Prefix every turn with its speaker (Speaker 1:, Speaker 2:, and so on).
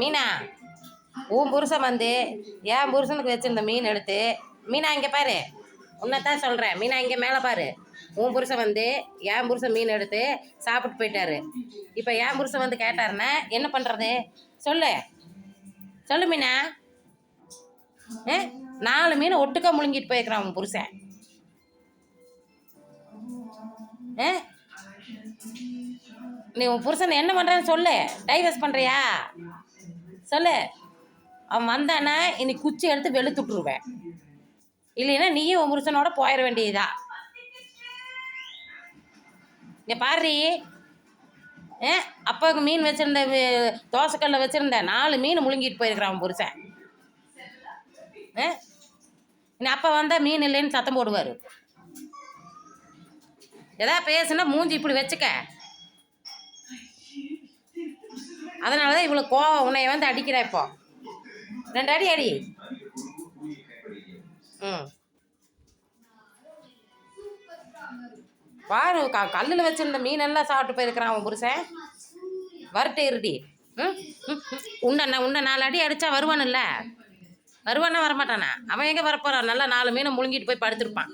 Speaker 1: மீனா உன் புருஷன் வந்து என் புருஷனுக்கு வச்சிருந்த மீன் எடுத்து மீனா இங்கே பாரு. உன்னைத்தான் சொல்கிறேன் மீனா இங்கே மேலே பாரு. உன் புருஷன் வந்து என் புருஷன் மீன் எடுத்து சாப்பிட்டு போயிட்டாரு. இப்போ என் புருஷன் வந்து கேட்டாருன்னா என்ன பண்ணுறது சொல்லு. சொல்லு மீனா. ஏ நாலு மீன் ஒட்டுக்கா முழுங்கிட்டு போயிருக்கிறான் உன் புருஷன். ஏ நீ உன் புருஷன் என்ன பண்ணுறான்னு சொல்லு. டைவர்ஸ் பண்ணுறியா சொல்லு. அவன் வந்தானா இன்னைக்கு குச்சி எடுத்து வெளுத்து விட்ருவேன் இல்லைன்னா நீயும் உன் புருஷனோட போயிட வேண்டியதா இங்கே பாரு. ஏ அப்பாவுக்கு மீன் வச்சுருந்த தோசைக்கல்ல வச்சுருந்த நாலு மீன் முழுங்கிட்டு போயிருக்கிறான் அவன் புருஷன். ஏ இனி அப்பா வந்தால் மீன் இல்லைன்னு சத்தம் போடுவார். எதா பேசுனா மூஞ்சி இப்படி வச்சுக்க. அதனால தான் இவ்வளோ கோவம் உன்னைய வந்து அடிக்கிறா இப்போ. ரெண்டு அடி அடி. ம். பாரு க கல்லில் வச்சிருந்த மீனெல்லாம் சாப்பிட்டு போயிருக்கிறான் அவன் புருஷன். வரட்டு இருடி. ம்? ம், உன்னை உன்னை நாலு அடி அடித்தா வருவானுல்ல வருவானா வரமாட்டானா? அவன் எங்கே வரப்போறான்? நல்லா நாலு மீனை முழுங்கிட்டு போய் படுத்துருப்பான்.